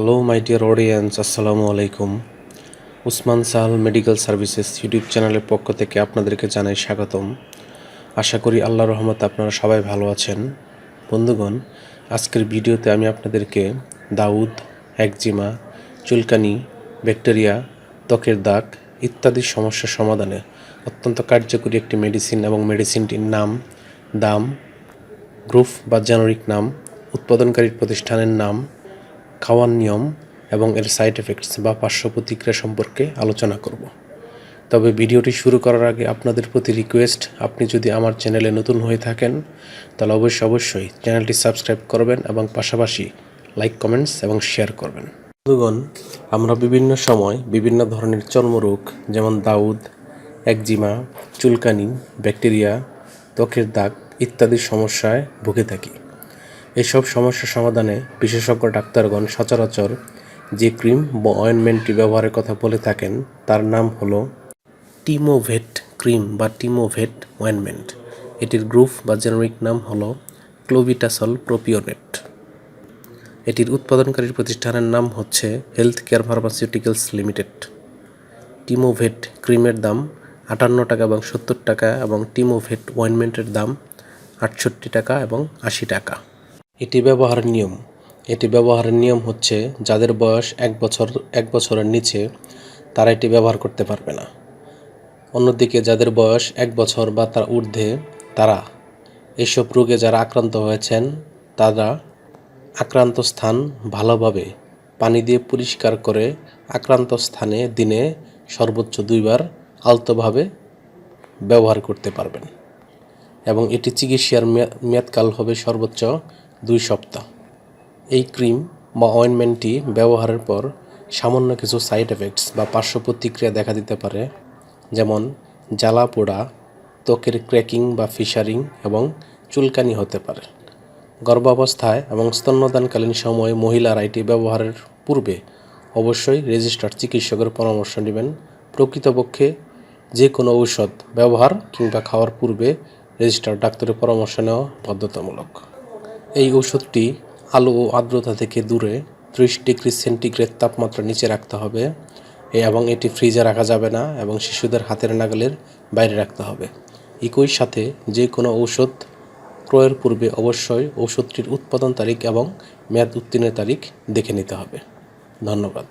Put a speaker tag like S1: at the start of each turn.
S1: Hello my dear audience আসসালামু আলাইকুম Usman Sahal medical services YouTube চ্যানেলের পক্ষ থেকে আপনাদেরকে জানাই স্বাগতম। আশা করি আল্লাহ রহমত আপনারা সবাই ভালো আছেন। বন্ধুগণ, আজকের ভিডিওতে আমি আপনাদেরকে দাউদ, একজিমা, চুলকানি, ব্যাকটেরিয়া, ত্বকের দাগ ইত্যাদি সমস্যার সমাধানে অত্যন্ত কার্যকরী একটি মেডিসিন এবং মেডিসিনটির নাম, দাম গ্রুপ বা জেনারিক নাম, উৎপাদনকারী প্রতিষ্ঠানের নাম খাওয়ার নিয়ম এবং এর সাইড এফেক্টস বা পার্শ্ব প্রতিক্রিয়া সম্পর্কে আলোচনা করব। তবে ভিডিওটি শুরু করার আগে আপনাদের প্রতি রিকোয়েস্ট আপনি যদি আমার চ্যানেলে নতুন হয়ে থাকেন, তাহলে অবশ্যই অবশ্যই চ্যানেলটি সাবস্ক্রাইব করবেন এবং পাশাপাশি লাইক কমেন্টস এবং শেয়ার করবেন। বন্ধুগণ, আমরা বিভিন্ন সময় বিভিন্ন ধরনের চর্মরোগ, যেমন দাউদ, একজিমা, চুলকানি, ব্যাকটেরিয়া, ত্বকের দাগ ইত্যাদি সমস্যায় ভুগে থাকি। এসব সমস্যা সমাধানে বিশেষজ্ঞ ডাক্তারগণ সচরাচর যে ক্রিম বা অয়েনমেন্টটি ব্যবহারের কথা বলে থাকেন, তার নাম হলো টিমোভেট ক্রিম বা টিমোভেট অয়েনমেন্ট। এটির গ্রুপ বা জেনারিক নাম হলো ক্লোভিটাসল প্রোপিওনেট। এটির উৎপাদনকারী প্রতিষ্ঠানের নাম হচ্ছে health care pharmaceuticals limited. Timovate ক্রিমের দাম আটান্ন টাকা এবং সত্তর টাকা এবং টিমোভেট অয়েনমেন্টের দাম আটষট্টি টাকা এবং আশি টাকা। এটি ব্যবহারের নিয়ম। এটি ব্যবহারের নিয়ম হচ্ছে, যাদের বয়স এক বছর, এক বছরের নিচে, তারা এটি ব্যবহার করতে পারবে না। অন্যদিকে, যাদের বয়স এক বছর বা তার ঊর্ধ্বে, তারা এসব রোগে যারা আক্রান্ত হয়েছেন, তারা আক্রান্ত স্থান ভালোভাবে পানি দিয়ে পরিষ্কার করে আক্রান্ত স্থানে দিনে সর্বোচ্চ দুইবার আলতোভাবে ব্যবহার করতে পারবেন। এবং এটি চিকিৎসার মেয়া- মেয়াদকাল হবে সর্বোচ্চ দুই সপ্তাহ। এই ক্রিম বা অয়েনমেন্টটি ব্যবহারের পর সামান্য কিছু সাইড এফেক্টস বা পার্শ্ব প্রতিক্রিয়া দেখা দিতে পারে, যেমন জ্বালা পোড়া, ত্বকের ক্র্যাকিং বা ফিশারিং এবং চুলকানি হতে পারে। গর্ভাবস্থায় এবং স্তন্যদানকালীন সময়ে মহিলারা এটি ব্যবহারের পূর্বে অবশ্যই রেজিস্টার্ড চিকিৎসকের পরামর্শ নেবেন। প্রকৃতপক্ষে যে কোনো ঔষধ ব্যবহার কিংবা খাওয়ার পূর্বে রেজিস্টার্ড ডাক্তারের পরামর্শ নেওয়া বাধ্যতামূলক। এই ওষুধটি আলো ও আর্দ্রতা থেকে দূরে ত্রিশ ডিগ্রি সেন্টিগ্রেড তাপমাত্রা নিচে রাখতে হবে এবং এটি ফ্রিজে রাখা যাবে না এবং শিশুদের হাতের নাগালের বাইরে রাখতে হবে। একই সাথে যে কোনো ঔষধ ক্রয়ের পূর্বে অবশ্যই ঔষধটির উৎপাদন তারিখ এবং মেয়াদ উত্তীর্ণের তারিখ দেখে নিতে হবে। ধন্যবাদ।